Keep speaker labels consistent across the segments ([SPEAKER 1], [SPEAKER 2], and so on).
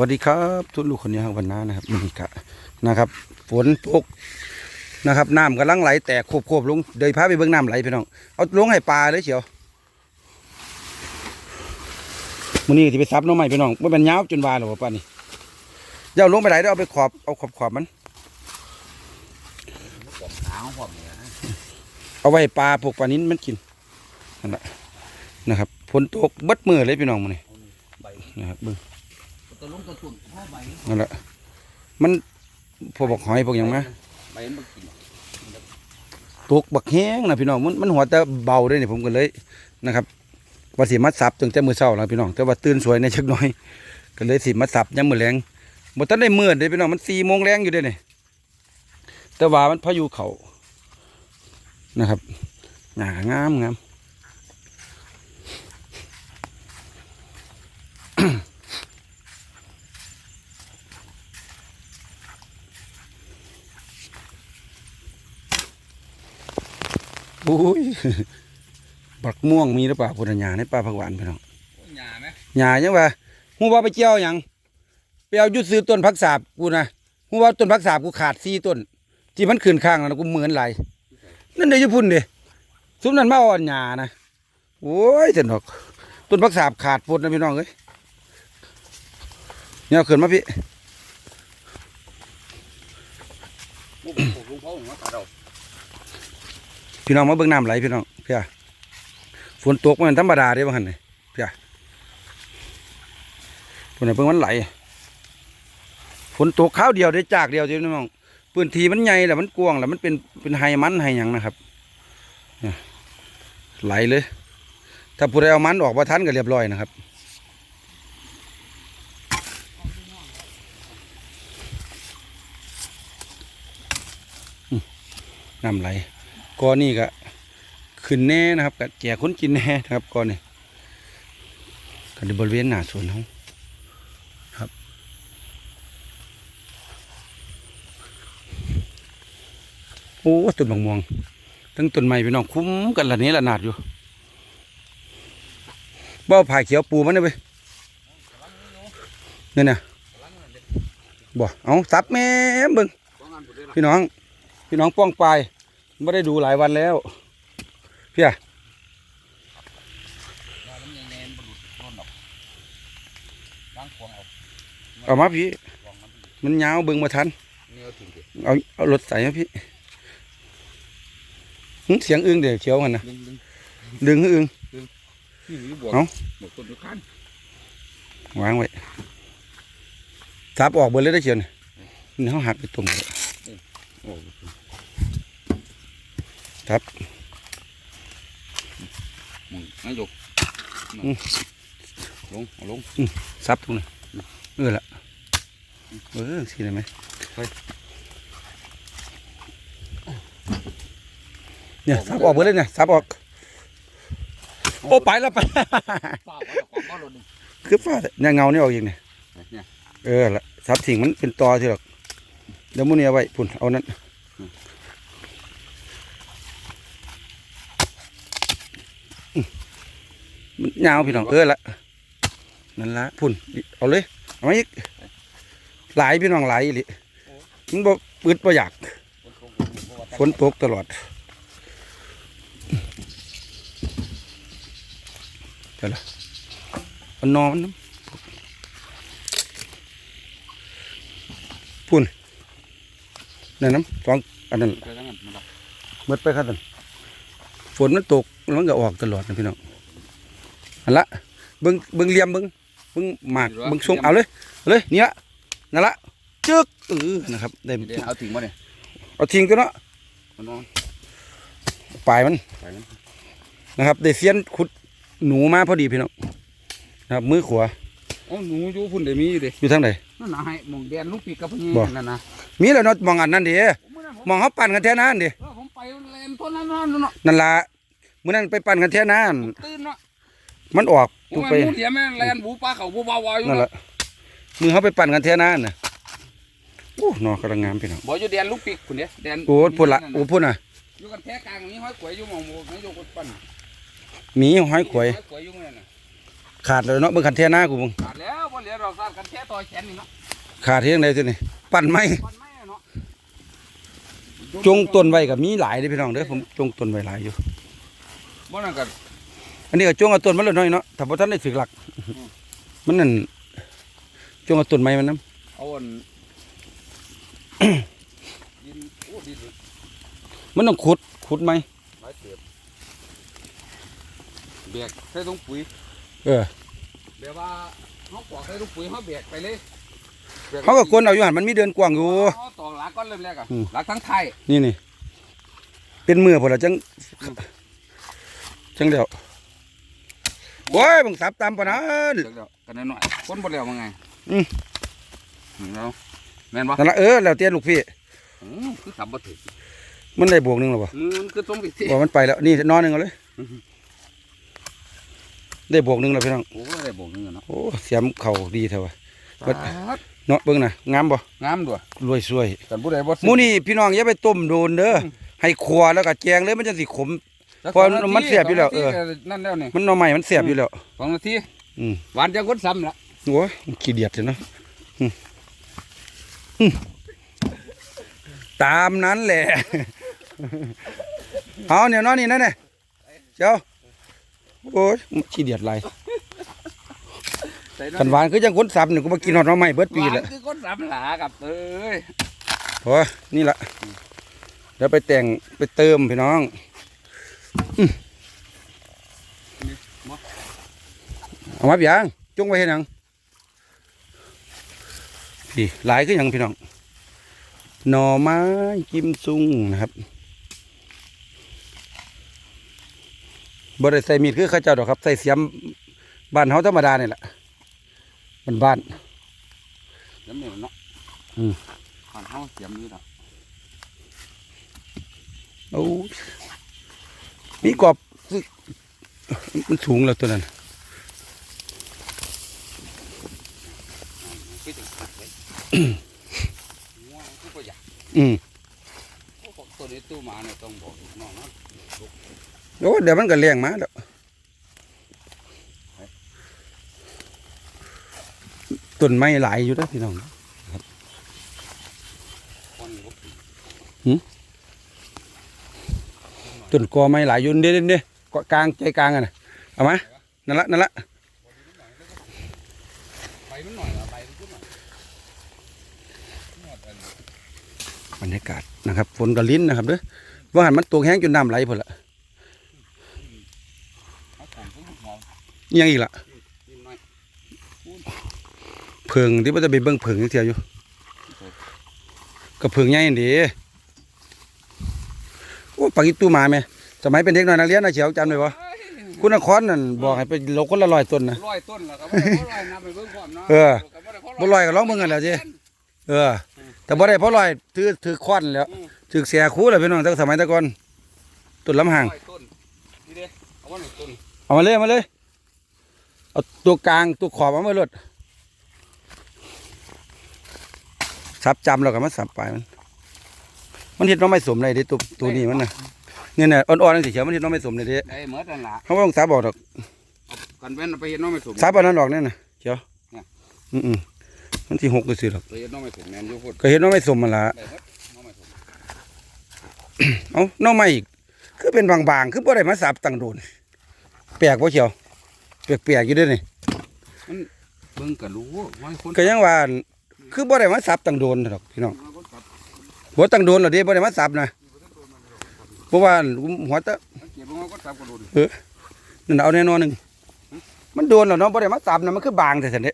[SPEAKER 1] วัสดีครับทุกลูกคนนี้ครับวันน้านะครับมินิกะนะครับ ฝนตกนะครับน้ำกำลังไหลแตกโคบๆลงเดยพาไปเบิ่งน้ำไหลพี่น้องเอาลงให้ปลาเลยเชียวมื้อนี้ที่ไปซับน้องใหม่พี่น้องว่ามันยาวจนวาหรอป้านี่ย่าเอาลงไปไหนเด้เอาไปขอบเอาขอบขอบมัน
[SPEAKER 2] เอา
[SPEAKER 1] ไว้ให้ปลาพวกปลานิ้นมันกินนั่นแหละนะครับฝนตกเบัดมือเลยพี่น้องมื้อนี้นะครับเบิ่ง
[SPEAKER 2] ตัวลงตัวตุ่นพ่อใบ
[SPEAKER 1] นั่นแหละมันพวกบอกหอยพวกหยังมา
[SPEAKER 2] ใบมันกิน
[SPEAKER 1] ตกบักแห้งนะพี่น้องมันมันหัวแต่เบาเลยนี่ผมก็เลยนะครับว่าสิมัดสับตั้งแต่มือเช้าแล้วพี่น้องแต่ว่าตื่นสวยในชักหน่อย ก็เลยสิมัดสับยามมื้อแลงบ่ทันได้มื้อเด้พี่น้องมัน4โมงแรงอยู่เด้นี่แต่ว่ามันพายุเขานะครับหญ้างามงาม โอ้ยบักม่วงมีหรือเปล่าพุทธญาในป่าผักหวานพี่น้อง
[SPEAKER 2] หยาไหม
[SPEAKER 1] หญ้ายังว่าฮู้ว่าไปเจียวหยังไปเอาอยุดซื้อต้นผักสาบกูนะฮู้ว่าต้นผักสาบกูขาดสี่ต้นที่มันขึ้นข้างแล้วนะกูเหมือนไหลายนั่นเดี๋ยวจะพุ่นดิซุ้มนั้นมาอ่อนหญ้านะโอ้ยเจ็ดดอกต้นผักสาบขาดปดนะพี่น้องเอ้ยเนี่ยเอาขึ้นมาพี่
[SPEAKER 2] ลูกผมลุง พี่
[SPEAKER 1] น้องมาเบิ่งน้ำไหลพี่น้องเพี่ยฝนตกมันธรรมดาเด้บ่หั่นนี่เพี่ยฝนน่ะเบิ่งมันไหลฝนตกข้าวเดียวได้จากเดียวเดียวพี่น้องพื้นที่มันใหญ่แหล้วมันกว้างแหล้วมันเป็นเป็นไฮมันไฮยังนะครับไหลเลย ถ้าผู้ใดเอามันออกมาทันก็เรียบร้อยนะครับน้ำไหล ก้อนนี่ก็ขึ้นแน่นะครับก็แจกคนกินแน่นะครับก้อนนี่ก็ในบริเวณหน้าสวนเขาครับ โอ้ต้นบางม่วงทั้งต้นไม้พี่น้องคุ้มกันละนี้ละนาดอยู่บ่อาผ่าเขียวปูมันได้ไปนี่นะบ่เอาซับแม่เบิ้งพี่น้อง พี่น้องป้องปลาย ไม่ได้ดูหลายวันแล้วพี่อะ
[SPEAKER 2] ว่ามันยังแน่นบรุษต้นดอกล้างควงเอา
[SPEAKER 1] เอามาพี่
[SPEAKER 2] ควงมัน
[SPEAKER 1] มันยาวเบิ่งมาทัน
[SPEAKER 2] นี่เอาทิ้งดิ
[SPEAKER 1] เอาเอารถใส่มาพี่หึเสียงอึ้งเดี๋ยวเชียวกันนะ
[SPEAKER 2] ดึงดึง
[SPEAKER 1] ดึงให้อึ้ง
[SPEAKER 2] นี่หรือบวก
[SPEAKER 1] เอ้า
[SPEAKER 2] บวกต้นทุกขั้น
[SPEAKER 1] วางไว้ซับออกเบนเลยได้อเชียวนี่นี่เขาหักไปตรงเลย
[SPEAKER 2] โอ้
[SPEAKER 1] ครับ
[SPEAKER 2] มึงนายกลงเอาลง
[SPEAKER 1] ซับตรงนี้เออละเออสิได้ไหมเนี่ยซับออกเบนเลยเนี่ยซับออกโอ้ไปแล้วไป
[SPEAKER 2] ป้าว่าของบ้านรถนี่
[SPEAKER 1] คือฟ้าเนี่ยเงานี่ออกอีกเนี่ย
[SPEAKER 2] เนี่ย
[SPEAKER 1] เออละซับทิ้งมันเป็นตอที่หรอกเดี๋ยวมื้อนี้เอาไว้พุ่นเอานั้นอืมมัน ยาวพี่น้องเออละนั่นละพุ่นเอาเลยเอามาอีกหลายพี่น้องหลายอีหลิมันบ่ปืดบ่อยากฝนตกตลอดเดี๋ยวละเอานอนมันน้ำนั่นน้ำสองอันนั้น
[SPEAKER 2] ไปทางนั้นมันดอก
[SPEAKER 1] เบิดไปครับท่านฝนมันตกแล้วมันก็ออกตลอดนะพี่น้อง อันละเบิ้งเบิ้งเหลี่ยมเบิ้งเบิ้งหมากเบิ้งทรงเอาเลยเอาเลยนี่ละนั่นละจึกเออนะครับได้
[SPEAKER 2] เดี๋ยวเอาทิ้งมาเนี่ย
[SPEAKER 1] เอาทิ้งตัวเนาะ
[SPEAKER 2] มันนอน
[SPEAKER 1] ปลายมัน
[SPEAKER 2] ไปมัน
[SPEAKER 1] นะครับได้เสียนขุดหนูมาพอดีพี่น้องนะครับมือขวา
[SPEAKER 2] โอ้หนูอยู่พุ่นเดี๋ยวมีอยู่ดิ
[SPEAKER 1] อยู่ทางไหน
[SPEAKER 2] นั่นน่ะให้หมองแดนลูกปีกกับพญ
[SPEAKER 1] บ่
[SPEAKER 2] นั่นนะ
[SPEAKER 1] มีแล้วเนาะมองอันนั้นเดิ
[SPEAKER 2] ผมไม่ได้ผม
[SPEAKER 1] มองเขาปั่นกันแท่นั้นเดิ
[SPEAKER 2] เออผมไปแลนต้นนั้นนั่นเนาะ
[SPEAKER 1] นั่นละมื่อนั้นไปปั่นกันแท่นั้น
[SPEAKER 2] ตื่นเนาะ
[SPEAKER 1] มันออก
[SPEAKER 2] ผ
[SPEAKER 1] ตุ
[SPEAKER 2] ม
[SPEAKER 1] ไป
[SPEAKER 2] ไปมูเดียแม่แลนบูปลาเขาบูบาวาอยู่
[SPEAKER 1] นั่นแห
[SPEAKER 2] เนาะ
[SPEAKER 1] ละมือเขาไปปั่นกันแท่นั้นน่ะโอ้นอกำลังงามพี่น้อง
[SPEAKER 2] บ่อยู่แดนลูกปีกคุณเด้แดน
[SPEAKER 1] โอ้พูดละโอ้พูดน่ะ
[SPEAKER 2] อยู่กันแท้กลางนี้ห้อยขวยอยู่หมองหมู่ไม่อยู่คนปั้น
[SPEAKER 1] หมีห้อยขวย
[SPEAKER 2] ขวยอยู่นั่นน่ะ
[SPEAKER 1] ขาดเลยเนาะเบิ่งคันแท่หน้ากูมึง
[SPEAKER 2] ขาดแล้วบ่เหลือดอกสั้นกันแค่ต่อแขนนี่เนาะ
[SPEAKER 1] ขาดเฮ็ดจังได๋ตัวนี้ปั่นไม้
[SPEAKER 2] มันไม่เนาะ
[SPEAKER 1] จงต้นไว้ก็มีหลายเด้อพี่น้องเด้อผมจงต้นไว้หลายอยู่
[SPEAKER 2] บ่นั่นก็
[SPEAKER 1] อันนี้ก็จงเอาต้นมันเลยน้อยเนาะถ้าบ่ทันได้ถึกหลัก มันนั่นจงเอาต้นไม้มันนํ
[SPEAKER 2] เอาอันดินโอ้ดิน
[SPEAKER 1] มันต้องขุดขุดไม้
[SPEAKER 2] หลายเติบแบกใส่ถุงปุ๋ย
[SPEAKER 1] เออ
[SPEAKER 2] แบบว่าเฮาปอกใส่ถุงปุ๋ยเฮาแบกไปเลยแบ
[SPEAKER 1] เขาก็กวนเอาอยู่หั่นมันมีเดินกว้างอยู่
[SPEAKER 2] เฮาตอกหลักก่อนเริ่มแรกอะ
[SPEAKER 1] อืม
[SPEAKER 2] หลักทั้งไทย
[SPEAKER 1] นี่นี่เป็นมือพุ่นล่ะจังจังเดียว โอ้ยมึงสับตามปานนั้น
[SPEAKER 2] เดี๋ยวเดี๋ยวกันหน่อยๆคนบ่แล้วว่าไง
[SPEAKER 1] อืม
[SPEAKER 2] อืมแล้วแม่นบ่
[SPEAKER 1] นั่นล่ะเออแล้วเตี้ยลูกพี่
[SPEAKER 2] อืมคือสับบ่ถึง
[SPEAKER 1] มันได้บวกหนึงแล้วบ่
[SPEAKER 2] มือมันคือตรงไปที่
[SPEAKER 1] บอกมันไปแล้วนี่นอนหนึงเอาเลย
[SPEAKER 2] อือฮึ
[SPEAKER 1] ได้บวกหนึงแล้วพี่น้อง
[SPEAKER 2] โอ้ยได้บอกนึงอะเนาะ
[SPEAKER 1] โอ้เสียมเข่าดีเท่าว่ะ
[SPEAKER 2] ปาด
[SPEAKER 1] เนาะเบิ่งน่ะงามบ่
[SPEAKER 2] งามด้วย
[SPEAKER 1] รวยสวย
[SPEAKER 2] กันผู้ใดบ่
[SPEAKER 1] หมูนี่พี่น้องอย่าไปต้มโดนเด้อให้ขัวแล้วก็แจงเลยมันจะสิขม
[SPEAKER 2] จัก
[SPEAKER 1] เพราะ
[SPEAKER 2] สงาที
[SPEAKER 1] มันเสียบอยู่แล้ว
[SPEAKER 2] สงนาที
[SPEAKER 1] เออ
[SPEAKER 2] ก็นั่นแล้วนี่
[SPEAKER 1] มันหน่อใหม่มันเสียบอยู่แล้ว
[SPEAKER 2] สองนาที
[SPEAKER 1] อืม
[SPEAKER 2] หวานจังคนซ้ำละ
[SPEAKER 1] โอ้ยมันขี้เดียดเลยเนาะอืมอืมตามนั้นแหละเอาเนี่ยเนอนนี่นั่นน่ะเจ้าโอ้ยขี้เดียดไร
[SPEAKER 2] ใส่
[SPEAKER 1] กันหวานคือจังคนสับนี่กูมากินหอดหน่อใหม่เบิดปี
[SPEAKER 2] หวา
[SPEAKER 1] แหละ
[SPEAKER 2] นคือคนซ้ำหลากับเอ้ย
[SPEAKER 1] โอ้ยนี่ละเดี๋ยวไปแต่งไปเติมพี่น้องอืม เอามาเปียงจงไว้เห็นยังพี่หลายคือหยังพี่น้องหน่อไม้กิมซุงนะครับบ่ได้ใส่มีดคือเข้าเจ้าดอกครับใส่เสียมบ้านเฮาธรรมดานี่แหละบ้านบ้าน
[SPEAKER 2] เดี๋ยวนี่เนาะ
[SPEAKER 1] อืม
[SPEAKER 2] ผ่านเฮาเสียมนี่ละ
[SPEAKER 1] ๆโอ้ย มีกรอบคือมันสูงแล้วตัวนั้น
[SPEAKER 2] คือจังสักเลยงัวมันคือบ่อยาก
[SPEAKER 1] อืม
[SPEAKER 2] โอ้ของตัวนี้ตู้หมาเนี่ยต้องบอกลูกน้องนะ
[SPEAKER 1] โอ้เดี๋ยวมันก็เลี้ยงมาแล้วต้นไม้หลายอยู่นะพี่น้อง
[SPEAKER 2] คนบ่
[SPEAKER 1] ต้นกอไม้หลายอยู่เด้เด้เด้เกาะกลางใจกลางอะนะเอามานั่นละนั่นละ
[SPEAKER 2] ไปมันหละ
[SPEAKER 1] บรรยากาศนะครับฝนกระลิ้นนะครับเด้อว่าหันมันตกแห้งจนน้ำไหลพุ่นละยังอีกล่ะ
[SPEAKER 2] นิดหน่อย
[SPEAKER 1] เพิงที่ว่าจะไปเบิ่งเพิงจักเที่ยวอยู่กับเพิงใหญ่นี่เด้ โอ้ปักอีตู้หมาแม่สมัยเป็นเด็กน้อยนักเรียนนะเฉียวจำได้บ่
[SPEAKER 2] เอ้ย
[SPEAKER 1] คุณนครนั่นบอกให้ไปโลคนละร้อยต้นนะ
[SPEAKER 2] ร้อยต้นแล้วก็บ่ได้บ่ร้อยนับไปเบิ่งความเนาะ
[SPEAKER 1] เออ
[SPEAKER 2] ก็บ่ได้พ
[SPEAKER 1] บ่ร้อยก็ลองเบิ่งกันแหล้วจิเออ แต่บ่ได้เพราะร้อยถือถือควันแล้ว
[SPEAKER 2] อืม
[SPEAKER 1] ถือเสียคู่แล้วพี่น้องตั้งสมัยแตะก่อนต้นลำหาง
[SPEAKER 2] ร้อยต้นนี่เด้เอาว่าหนึ่งต้น
[SPEAKER 1] เอามาเลยเอามาเลยเอาตัวกลางตัวขอบเอามาเลยสับจำแล้วก็มาสับไปมัน มันเห็ดน้องไม่สมเลยเด้ตัวตัวนี้มันน่ะเนี่ยน่ะอ่อนๆนั่นสิเขียวมันเห็ดน้องไม่สมเลยเด้
[SPEAKER 2] ได้เหมือนนั่นล่ะ
[SPEAKER 1] เขาบ่ต้องสับบอกดอก
[SPEAKER 2] กันแว่นเอาไปเฮ็ดน้องไม่สม
[SPEAKER 1] สับอันนั้นดอกนั่นน่ะเขียว
[SPEAKER 2] เนี่ย
[SPEAKER 1] อืมๆมันสิหกก็สิดอก
[SPEAKER 2] ไปเฮ็ดน้องไม่สมแม่นอยู่พุ่น
[SPEAKER 1] ก็เห็ดน้องไม่สมมันละ
[SPEAKER 2] ได้หมดน้องไม่สม
[SPEAKER 1] เอ้าน้องไม่อีกคือเป็นบางๆ คือบ่ได้มาสับตั้งโดนแปลกบ่เขียวแปลกๆอยู่เด้อนี่
[SPEAKER 2] เบิ่งก็รู้ว่าคน
[SPEAKER 1] ก็ยังว่าคือบ่ได้มาสับตั้งโดนดอกพี่น้อง
[SPEAKER 2] คนตัด
[SPEAKER 1] บ่ตั้งโดนหรอกเด้บ่ได้มาสับนะเพราะว่าหัวตะ
[SPEAKER 2] มันเก็บลงมาก็ตัดก็โดน
[SPEAKER 1] นั่นเอาแน่นอนหนึงมันโดนแล้วเนาะบ่ได้มาสับนะมันคือบางแต่ซั่นเด้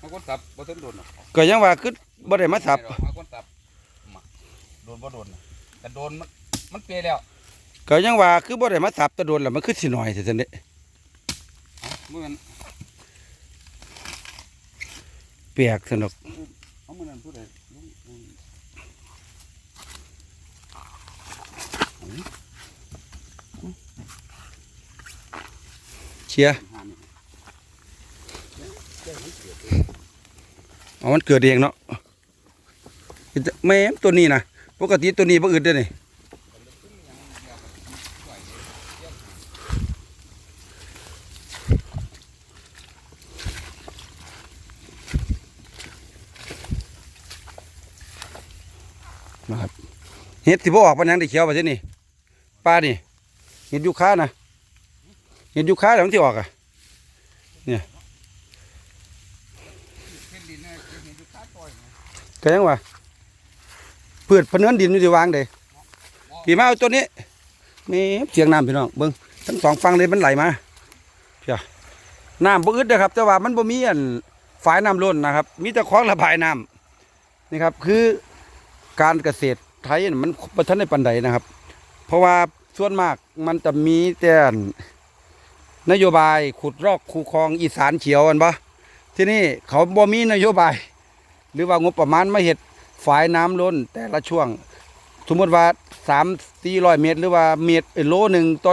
[SPEAKER 2] มันก็ตัดบ่ทันโดนหรอก
[SPEAKER 1] ก็ยังว่าคือบ่ได้มาสับ
[SPEAKER 2] มันก็ตัดมาโดนบ่โดนน่ะแต่โดนมันมันเปรย์แล้ว
[SPEAKER 1] ก็ยังว่าคือบ่ได้มาสับแตะโดนแล้วมันคือสิน้อยแต่ซั่นเด้
[SPEAKER 2] เอ้ามื้อนั้น
[SPEAKER 1] แปลกซั่นดอก
[SPEAKER 2] เอามื้อนั้นผู้ใด
[SPEAKER 1] เชียอ๋อมันเกิดเองเนาะแม่ตัวนี้นะปกติตัวนี้บ่อื่นได้นี่นะครับเห็ดที่พวกออกปันยังได้เขียวไปใช่นี่ปลานี่เห็ดยูค้านะ เห็ดยูคาแล้วมันสิออกอะ
[SPEAKER 2] เนดินเนี่ยเห็นอยู่ขาต่อยนะ
[SPEAKER 1] ก็ยังว่าพืชพเนินดินมันสิวางเด้พี่มาเอาตัวนี้นี่เสียงน้ำพี่น้องเบิ่งทั้งสองฝั่งเลยมันไหลมาเพียน้ำบ่อึดนะครับ แต่ว่ามันบ่มีอันฝายน้ำล้นนะครับ มีแต่คลองระบายน้ำนี่ครับคือการเกษตรไทยมันบ่ทันได้ปานใดนะครับ เพราะว่าส่วนมากมันจะมีแต่อั นโยบายขุดรอกคูคลองอีสานเขียวอันบ่ที่นี่เขาบ่มีนโยบาย หรือว่างบประมาณมาเห็ดฝายน้ำล้นแต่ละช่วง สมมติว่าสามสี่ร้อยเมตร หรือว่าเมตรโลหนึ่งต่อ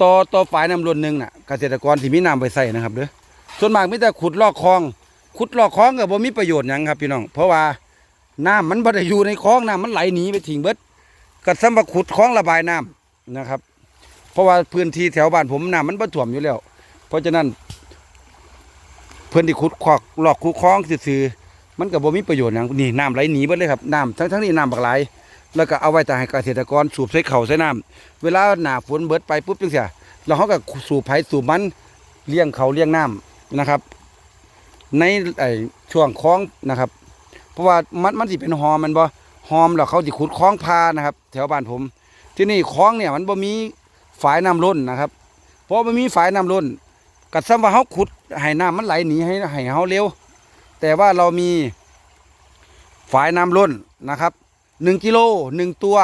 [SPEAKER 1] ต่อต่อฝายน้ำล้นหนึ่งน่ะเกษตรกรที่มีน้ำไปใส่นะครับเด้อส่วนมากมีแต่ขุดลอกคลอง ขุดลอกคลองก็บ่มีประโยชน์ยังครับพี่น้อง เพราะว่าน้ำมันบ่ได้อยู่ในคลองน้ำมันไหลหนีไปทิ้งเบิดก็สำหรับขุดคลองระบายน้ำนะครับ เพราะว่าพื้นที่แถวบ้านผมน้ำมันบ่ท่วมอยู่แล้ว เพราะฉะนั้น เพื่อนที่ขุดคอกหลอกคูคลองซื่อๆมันก็บ่มีประโยชน์หยังนี่น้ำไหลหนีเบิดเลยครับน้ำทั้งทั้งนี้น้ำบักไหลแล้วก็เอาไว้แต่ให้เกษตรกรสูบใส่เข่าใส่น้ำเวลาหนาฝนเบิดไปปุ๊บจังซี่เราเขาก็สูบไผสูบมันเลี้ยงเขาเลี้ยงน้ำนะครับ ในไอ้ช่วงคลองนะครับ เพราะว่ามันมันสิเป็นหอมมันบ่หอมแล้วเขาสิขุดคลองพานะครับ แถวบ้านผม ที่นี่คลองเนี่ยมันบ่มี ฝายน้ำล้นนะครับเพราะมันมีฝายน้ำล้นกัดซ้ำว่าเขาขุดให้น้ำมันไหลหนีให้ให้เขาเร็ว แต่ว่าเรามีฝายน้ำล้นนะครับหนึ่งกิโลหนึ่งตัว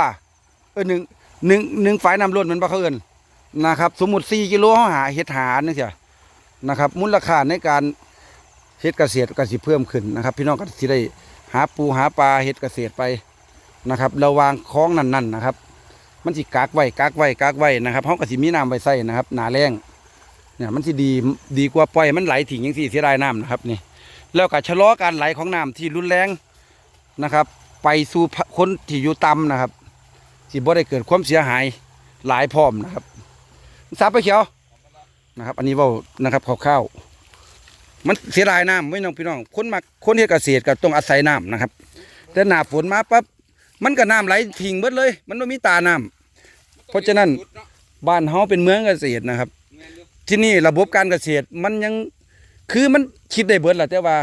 [SPEAKER 1] เออหนึ่งหนึ่งหนึ่งฝายน้ำล้นมันบ่เขาเอินนะครับ สมมุติสี่กิโลเขาหาเห็ดหานี่เสียนะครับ มูลค่าในการเฮ็ดเกษตรก็สิเพิ่มขึ้นนะครับ พี่น้องก็สิได้หาปูหาปลาเฮ็ดเกษตรไปนะครับ ระวางคล้องนั่นๆนะครับ มันสิกักไว้กักไว้กักไว้นะครับเขาก็สิมีน้ำไว้ใส่นะครับหนาแรงเนี่ยมันสิดีดีกว่าปล่อยมันไหลทิ้งย่างสี่เสียดายน้ำนะครับนี่แล้วก็ชะลอการไหลของน้ำที่รุนแรงนะครับ ไปสู่คนที่อยู่ต่ำนะครับสิบ่ได้เกิดความเสียหายหลายพร้อมนะครับทราบไปเขียวนะครับ อันนี้ว่านะครับคร่าวๆมันเสียดายน้ำไม่น้องพี่น้อง คนมาคนเฮ็ดเกษตรก็ต้องอาศัยน้ำนะครับ แต่หนาฝนมาปั๊บมันก็น้ำไหลทิ้งเบิดเลย มันไม่มีตาน้ำ เพราะฉะนั้นบ้านเฮาเป็นเมืองเกษตรนะครับ ที่นี่ระบบการเกษตรมันยังคือมันคิดได้เบิดแหละแต่ว่า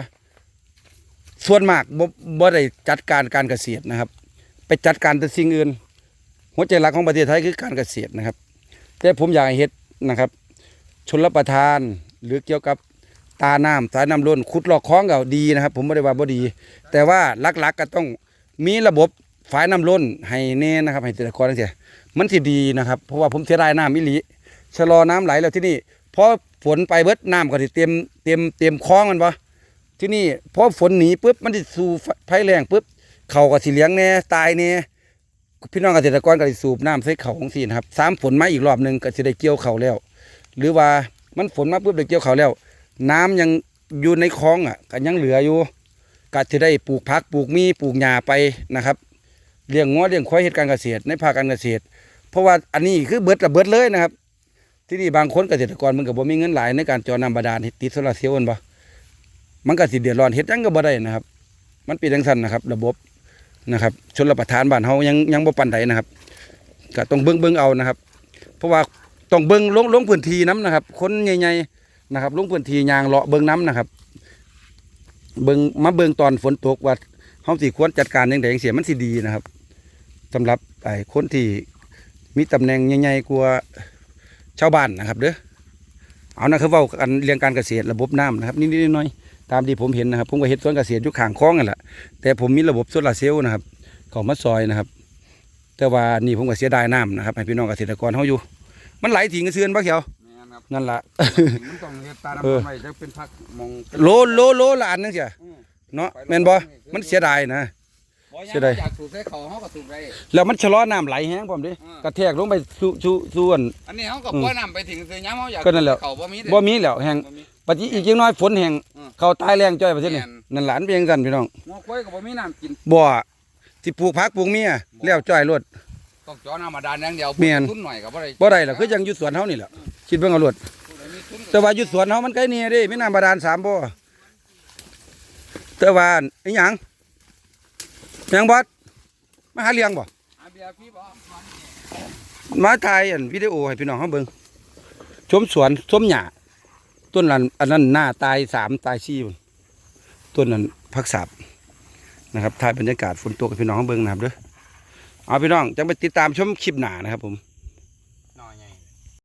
[SPEAKER 1] ส่วนมากบ่บ่ได้จัดการการเกษตรนะครับ ไปจัดการแต่สิ่งอื่น หัวใจหลักของประเทศไทยคือการเกษตรนะครับ แต่ผมอยากให้เฮ็ดนะครับ ชนรับประทานหรือเกี่ยวกับตาน้ำสายน้ำล้นขุดลอกคลองก็ดีนะครับ ผมไม่ได้ว่าบ่ดี แต่ว่าหลักๆก็ต้องมีระบบฝายน้ำล้นให้แน่นะครับ ให้เกษตรกรนั่นเสีย มันสิดีนะครับ เพราะว่าผมเสียดายน้ำอิลีชะลอน้ำไหลแล้วที่นี่พอฝนไปเบิดน้ำก็สิเต็มเต็มเต็มคลองมันบ่ที่นี่พอฝนหนีปุ๊บมันสิสู่ไฟแรงปุ๊บเขาก็สิเลี้ยงแน่ตายแน่พี่น้องเกษตรกรก็สิสูบน้ำใส่เขาของสินะครับสามฝนมาอีกรอบหนึ่งก็สิได้เกี่ยวเขาแล้ว หรือว่ามันฝนมาปุ๊บได้เกี่ยวเขาแล้ว น้ำยังอยู่ในคลองอะก็ยังเหลืออยู่ก็จะได้ปลูกผักปลูกมีปลูกหญ้าไปนะครับเลี้ยงงัวเลี้ยงควายเฮ็ดการเกษตรในภาคการเกษตร เพราะว่าอันนี้คือเบิดระเบิดเลยนะครับ ที่นี่บางคนเกษตรกรมันก็บ่มีเงินหลายในการเจอน้ำบาดาลติดโซลาร์เซลล์บ่มันก็สิเดือดร้อนเฮ็ดยังก็บ่ได้นะครับ มันเป็นจังซั่นนะครับ ระบบนะครับชนรับประทานบ้านเฮายังยังบ่ปานใดนะครับก็ต้องเบิ่งเบิ่งเอานะครับ เพราะว่าต้องเบิ่งลงลงพื้นที่น้นะครับ คนใหญ่ๆนะครับ ลงพื้นที่ยางเลาะเบิ่งน้ำนะครับ เบิ่งมาเบิ่งตอนฝนตกว่าเฮาสิควรจัดการจังไดจังซี่มันสิดีนะครับสำหรับไอ้คนที่ มีตำแหน่งใหญ่ๆกว่าชาวบ้านนะครับเด้อเอานะครับเว้ากันเรื่องการเกษตรระบบน้ำนะครับนิดๆหน่อยๆตามที่ผมเห็นนะครับ ผมก็เฮ็ดสวนเกษตรอยู่ข้างคลองนั่นแหละแต่ผมมีระบบโซลาร์เซลล์นะครับเข้ามาซอยนะครับ แต่ว่านี่ผมก็เสียดายน้ำนะครับให้พี่น้องเกษตรกรเฮาอยู่ มันไหลทิ้งกระเสือนบ่เขียว
[SPEAKER 2] แม่นครับ
[SPEAKER 1] นั่นล่ะ
[SPEAKER 2] มันต้องเฮ็ดตา
[SPEAKER 1] เออ
[SPEAKER 2] ดำไว้จะเป็นพักมองเป็น
[SPEAKER 1] โลโลโลละอันนึงเสีย
[SPEAKER 2] อืม
[SPEAKER 1] เนาะแม่นบ่มันเสียดายนะ
[SPEAKER 2] บ่
[SPEAKER 1] เสียดาย
[SPEAKER 2] อยากสูบใส่เขาเฮาก็สูบได้
[SPEAKER 1] แล้วมันชะลอน้ำไหลแห้งพร้อมเดิ
[SPEAKER 2] อืม
[SPEAKER 1] กระแทกลงไปสู่สู่สู่อัน
[SPEAKER 2] อันนี้เฮาก็ปล่อยน้ำไปถึงซื้อยามเฮาอยาก
[SPEAKER 1] ก็นั่นแหละ
[SPEAKER 2] เขาบ่มีเด้
[SPEAKER 1] บ่มีแล้วแห้ง
[SPEAKER 2] บ่มี
[SPEAKER 1] ปฏิอีกจังน้อยฝนแห้ง
[SPEAKER 2] อืม
[SPEAKER 1] เขาตายแรงจ้อยประเทศนี้
[SPEAKER 2] แม่น
[SPEAKER 1] นั่นหลานเป็นจังซั่นพี่น้อง
[SPEAKER 2] งัวควายก็บ่มีน้ำกิน
[SPEAKER 1] บ่สิปลูกผักปลูกเมียแล้วจ้อยรถ
[SPEAKER 2] ต้องเจาะน้ำบาดาลอย่างเดียว
[SPEAKER 1] แม่น
[SPEAKER 2] ทุนหน่อยก็บ่ได้
[SPEAKER 1] บ่ได้ล่ะคือจังอยู่สวนเฮานี่แหละคิดเบิ่งเอารถ
[SPEAKER 2] ผู้ใดมีทุนก็
[SPEAKER 1] แต่ว่าอยู่สวนเฮามันใกล้นี่เด้มีน้ำบาดาลสามบ่แต่ว่าอีหยังห ยังบอสมาหาเลี้ยงบ่
[SPEAKER 2] อารีอกมัน
[SPEAKER 1] มาถ่ายอันวิดีโอให้พี่น้องเขาเบิ่งชมสวนชมหญ้าต้นนั้นอันนั้นหน้าตายสามตายสี่ต้นนั้นพักสับนะครับถ่ายบรรยากาศฝนตกให้พี่น้องเขาเบิ่งนะครับเด้อเอาพี่น้องจังไปติดตามชมคลิปหนานะครับผม